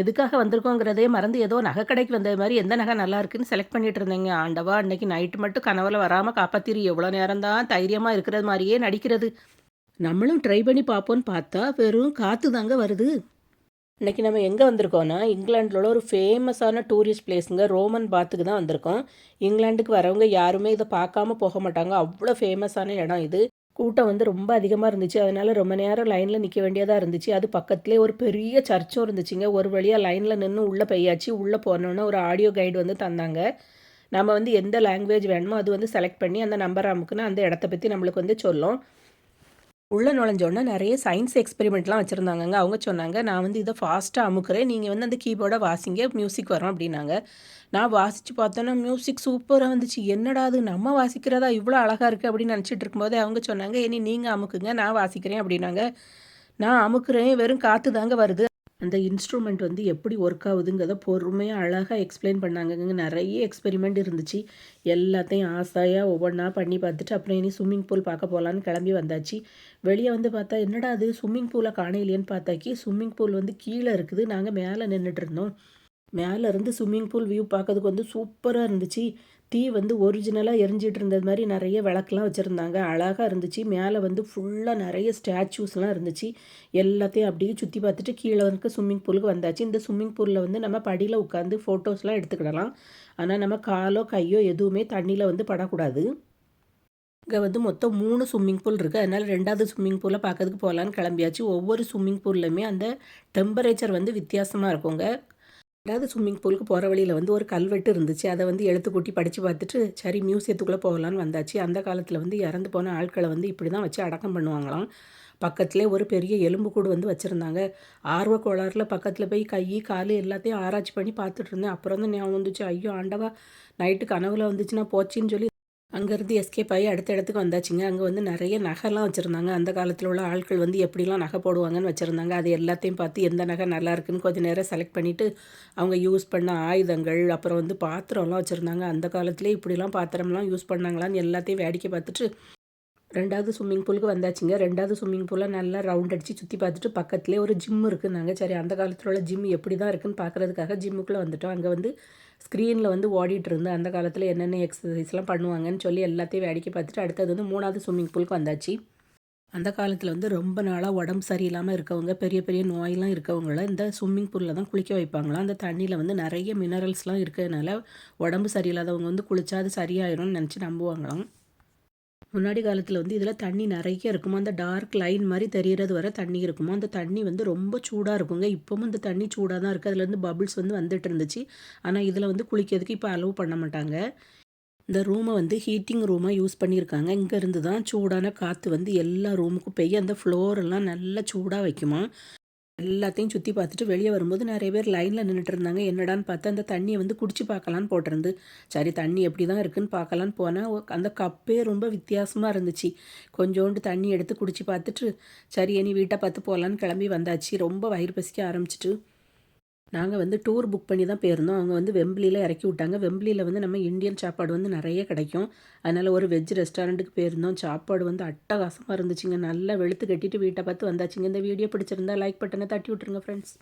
எதுக்காக வந்திருக்கோங்கிறதே மறந்து ஏதோ நகை கடைக்கு வந்த மாதிரி எந்த நகை நல்லா இருக்குன்னு செலக்ட் பண்ணிட்டு இருந்தேங்க. ஆண்டவா அன்னைக்கு நைட்டு மட்டும் கனவுல வராமல் காப்பாத்திரு. எவ்வளோ நேரம் தான் தைரியமாக இருக்கிறது மாதிரியே நடிக்கிறது. நம்மளும் ட்ரை பண்ணி பார்ப்போன்னு பார்த்தா வெறும் காற்று தாங்க வருது. இன்றைக்கி நம்ம எங்கே வந்திருக்கோன்னா இங்கிலாண்டில் உள்ள ஒரு ஃபேமஸான டூரிஸ்ட் பிளேஸுங்க ரோமன் பாத்துக்கு தான் வந்திருக்கோம். இங்கிலாந்துக்கு வரவங்க யாருமே இதை பார்க்காம போக மாட்டாங்க. அவ்வளோ ஃபேமஸான இடம் இது. கூட்டம் வந்து ரொம்ப அதிகமாக இருந்துச்சு. அதனால் ரொம்ப நேரம் லைனில் நிற்க வேண்டியதாக இருந்துச்சு. அது பக்கத்துலேயே ஒரு பெரிய சர்ச்சும் இருந்துச்சுங்க. ஒரு வழியாக லைனில் நின்று உள்ளே பெய்யாச்சு உள்ளே போனோன்னே ஒரு ஆடியோ கைடு வந்து தந்தாங்க. நம்ம வந்து எந்த லாங்குவேஜ் வேணுமோ அது வந்து செலக்ட் பண்ணி அந்த நம்பர் அமுக்குன்னு அந்த இடத்த பற்றி நம்மளுக்கு வந்து சொல்லும். உள்ளே நுழைஞ்சோடனே நிறைய சயின்ஸ் எக்ஸ்பெரிமெண்ட்லாம் வச்சுருந்தாங்கங்க. அவங்க சொன்னாங்க நான் வந்து இதை ஃபாஸ்ட்டாக அமுக்குறேன். நீங்கள் வந்து அந்த கீபோர்டை வாசிங்க. மியூசிக் வரும் அப்படின்னாங்க. நான் வாசித்து பார்த்தோன்னா மியூசிக் சூப்பராக வந்துச்சு. என்னடா அது நம்ம வாசிக்கிறதா இவ்வளோ அழகாக இருக்குது அப்படின்னு நினச்சிட்டு இருக்கும்போது அவங்க சொன்னாங்க இனி நீங்கள் அமுக்குங்க. நான் வாசிக்கிறேன் அப்படின்னாங்க. நான் அமுக்குறேன். வெறும் காற்று தாங்க வருது. அந்த இன்ஸ்ட்ருமெண்ட் வந்து எப்படி ஒர்க் ஆகுதுங்கிறத பொறுமையாக அழகாக எக்ஸ்பிளைன் பண்ணாங்கங்க. நிறைய எக்ஸ்பெரிமெண்ட் இருந்துச்சு. எல்லாத்தையும் ஆசையாக ஒவ்வொன்றா பண்ணி பார்த்துட்டு அப்புறம் இனி ஸ்விம்மிங் பூல் பார்க்க போகலான்னு கிளம்பி வந்தாச்சு. வெளியே வந்து பார்த்தா என்னடா அது ஸ்விம்மிங் பூலை காணையிலேன்னு பார்த்தாக்கி ஸ்விம்மிங் பூல் வந்து கீழே இருக்குது. நாங்கள் மேலே நின்றுட்டு இருந்தோம். மேலேருந்து ஸ்விம்மிங் பூல் வியூ பார்க்கறதுக்கு வந்து சூப்பராக இருந்துச்சு. தீ வந்து ஒரிஜினலாக எரிஞ்சிட்டு இருந்தது மாதிரி நிறைய விளக்குலாம் வச்சுருந்தாங்க. அழகாக இருந்துச்சு. மேலே வந்து ஃபுல்லாக நிறைய ஸ்டாச்சூஸ்லாம் இருந்துச்சு. எல்லாத்தையும் அப்படியே சுற்றி பார்த்துட்டு கீழே இருக்க ஸ்விம்மிங் பூலுக்கு வந்தாச்சு. இந்த ஸ்விம்மிங் பூலில் வந்து நம்ம படியில் உட்காந்து ஃபோட்டோஸ்லாம் எடுத்துக்கிடலாம். ஆனால் நம்ம காலோ கையோ எதுவுமே தண்ணியில் வந்து படக்கூடாது. இங்கே வந்து மொத்தம் மூணு ஸ்விம்மிங் பூல் இருக்குது அதனால் ரெண்டாவது ஸ்விம்மிங் பூலை பார்க்கறதுக்கு போகலான்னு கிளம்பியாச்சு. ஒவ்வொரு ஸ்விம்மிங் பூல்லையுமே அந்த டெம்பரேச்சர் வந்து வித்தியாசமாக இருக்குங்க. ரெண்டாவது ஸ்விம்மிங் பூலுக்கு போகிற வழியில் வந்து ஒரு கல்வெட்டு இருந்துச்சு. அதை வந்து எழுத்து கூட்டி படித்து பார்த்துட்டு சரி மியூசியத்துக்குள்ளே போகலான்னு வந்தாச்சு. அந்த காலத்தில் வந்து இறந்து போன ஆட்களை வந்து இப்படி தான் வச்சு அடக்கம் பண்ணுவாங்களாம். பக்கத்துலேயே ஒரு பெரிய எலும்பு கூடு வந்து வச்சுருந்தாங்க. ஆர்வ கோளாறில் பக்கத்தில் போய் கை கால் எல்லாத்தையும் ஆராய்ச்சி பண்ணி பார்த்துட்டு இருந்தேன். அப்புறம் தான் ஞாபகம் வந்துச்சு ஐயோ ஆண்டவா நைட்டு கனவுல வந்துச்சுன்னா போச்சின்னு சொல்லி அங்கேருந்து எஸ்கேப் ஆகி அடுத்த இடத்துக்கு வந்தாச்சுங்க. அங்கே வந்து நிறைய நகைலாம் வச்சுருந்தாங்க. அந்த காலத்தில் உள்ள ஆட்கள் வந்து எப்படிலாம் நகை போடுவாங்கன்னு வச்சுருந்தாங்க. அது எல்லாத்தையும் பார்த்து எந்த நகை நல்லா இருக்குன்னு கொஞ்சம் நேரம் செலக்ட் பண்ணிவிட்டு அவங்க யூஸ் பண்ண ஆயுதங்கள் அப்புறம் வந்து பாத்திரம்லாம் வச்சுருந்தாங்க. அந்த காலத்துலேயே இப்படிலாம் பாத்திரம்லாம் யூஸ் பண்ணாங்களான்னு எல்லாத்தையும் வேடிக்கை பார்த்துட்டு ரெண்டாவது ஸ்விம்மிங் பூலுக்கு வந்தாச்சுங்க. ரெண்டாவது ஸ்விம்மிங் பூலில் நல்லா ரவுண்ட் அடித்து சுற்றி பார்த்துட்டு பக்கத்துலேயே ஒரு ஜிம் இருக்குன்னாங்க. சரி அந்த காலத்தில் உள்ள ஜிம் எப்படி தான் இருக்குன்னு பார்க்குறதுக்காக ஜிம்முக்குள்ளே வந்துட்டோம். அங்கே வந்து ஸ்க்ரீனில் வந்து ஓடிட்டு இருந்து அந்த காலத்தில் என்னென்ன எக்ஸசைஸ்லாம் பண்ணுவாங்கன்னு சொல்லி எல்லாத்தையும் வேடிக்கை பார்த்துட்டு அடுத்தது வந்து மூணாவது ஸ்விம்மிங் பூலுக்கு வந்தாச்சு. அந்த காலத்தில் வந்து ரொம்ப நாளாக உடம்பு சரியில்லாமல் இருக்கவங்க பெரிய பெரிய நோயெலாம் இருக்கவங்கள இந்த ஸ்விம்மிங் பூலில் தான் குளிக்க வைப்பாங்களாம். அந்த தண்ணியில் வந்து நிறைய மினரல்ஸ்லாம் இருக்கிறதுனால உடம்பு சரியில்லாதவங்க வந்து குளிச்சா அது சரியாயிரும்னு நினச்சி நம்புவாங்களாம். முன்னாடி காலத்தில் வந்து இதில் தண்ணி நிறைய இருக்குமா? அந்த டார்க் லைன் மாதிரி தெரிகிறது வர தண்ணி இருக்குமா? அந்த தண்ணி வந்து ரொம்ப சூடாக இருக்குங்க. இப்போவும் இந்த தண்ணி சூடாக தான் இருக்குது அதுலேருந்து பபிள்ஸ் வந்து வந்துட்டு இருந்துச்சு. ஆனால் இதில் வந்து குளிக்கிறதுக்கு இப்போ அலோவ் பண்ண மாட்டாங்க. இந்த ரூமை வந்து ஹீட்டிங் ரூமாக யூஸ் பண்ணியிருக்காங்க இங்கேருந்து தான் சூடான காற்று வந்து எல்லா ரூமுக்கும் பெய்ய அந்த ஃப்ளோரெல்லாம் நல்லா சூடாக வைக்குமா? எல்லாத்தையும் சுற்றி பார்த்துட்டு வெளியே வரும்போது நிறைய பேர் லைனில் நின்றுட்டு இருந்தாங்க. என்னடான்னு பார்த்து அந்த தண்ணியை வந்து குடிச்சு பார்க்கலான்னு போட்டிருந்து. சரி தண்ணி எப்படி தான் இருக்குன்னு பார்க்கலான்னு போனால் அந்த கப்பே ரொம்ப வித்தியாசமாக இருந்துச்சு. கொஞ்சோண்டு தண்ணி எடுத்து குடிச்சு பார்த்துட்டு சரி இனி வீட்டை பார்த்து போகலான்னு கிளம்பி வந்தாச்சு. ரொம்ப வயிறு பசிக்க ஆரம்பிச்சிட்டு நாங்கள் வந்து டூர் புக் பண்ணி தான் போயிருந்தோம். அவங்க வந்து வெம்பிலியில் இறக்கி விட்டாங்க. வெம்பிலியில் வந்து நம்ம இந்தியன் சாப்பாடு வந்து நிறைய கிடைக்கும். அதனால் ஒரு வெஜ் ரெஸ்டாரண்ட்டுக்கு போயிருந்தோம். சாப்பாடு வந்து அட்டகாசமாக இருந்துச்சுங்க. நல்லா வெளுத்து கட்டிட்டு வீட்டை பார்த்து வந்தாச்சுங்க. இந்த வீடியோ பிடிச்சிருந்தா லைக் பட்டனை தட்டி விட்ருங்க ஃப்ரெண்ட்ஸ்